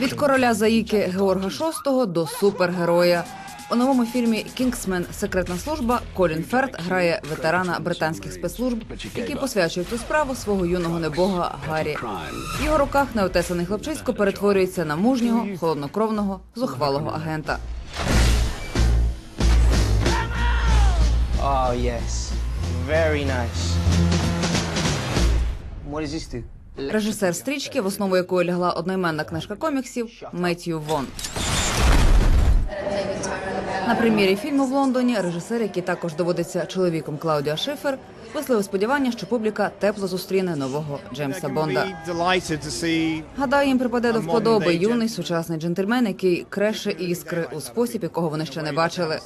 Від короля заїки Георга VI до супергероя. У новому фільмі Кінгсмен Секретна служба Колін Ферт грає ветерана британських спецслужб, який посвячує цю справу свого юного небога Гаррі. В його руках неотесаний хлопчисько перетворюється на мужнього, холоднокровного, зухвалого агента. Oh, yes. Very nice. What does this do? Режисер стрічки, в основу якої лягла одноіменна книжка коміксів Меттью Вон. На прем'єрі фільму в Лондоні режисер, який також доводиться чоловіком Клаудіа Шифер, висловив сподівання, що публіка тепло зустріне нового Джеймса Бонда. Гадаю, їм припаде до вподоби юний сучасний джентльмен, який креше іскри у спосіб, якого вони ще не бачили.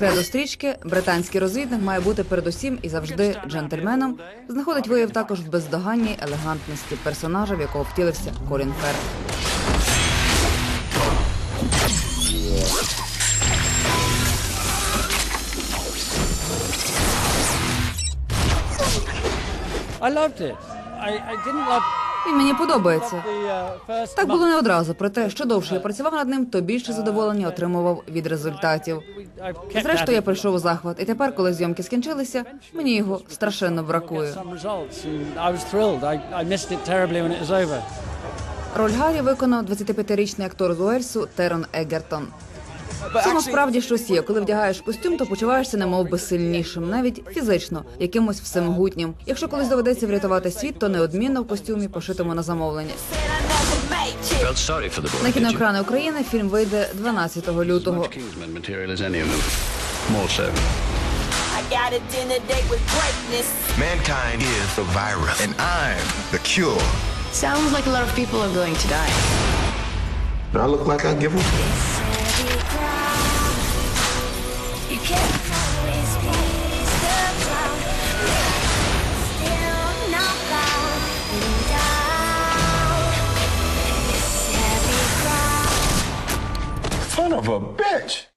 Кредо стрічки, британський розвідник має бути передусім і завжди джентльменом. Знаходить вияв також в бездоганній елегантності персонажа, в якого втілився Колін Ферр. I loved it. I, I didn't love Він мені подобається. Так було не одразу. Проте, що довше я працював над ним, то більше задоволення отримував від результатів. Зрештою, я прийшов у захват, і тепер, коли зйомки скінчилися, мені його страшенно бракує. Роль Гаррі виконав 25-річний актор з Уельсу Терон Егертон. В цьому справді щось є. Коли вдягаєш костюм, то почуваєшся немов би сильнішим, навіть фізично, якимось всемогутнім. Якщо колись доведеться врятувати світ, то неодмінно в костюмі, пошитому на замовлення. На кіноекрани України фільм вийде 12 лютого. Got a dinner date with greatness. Mankind is the virus, and I'm the cure. Sounds like a lot of people are going to die. Do I look like I give a son of a bitch?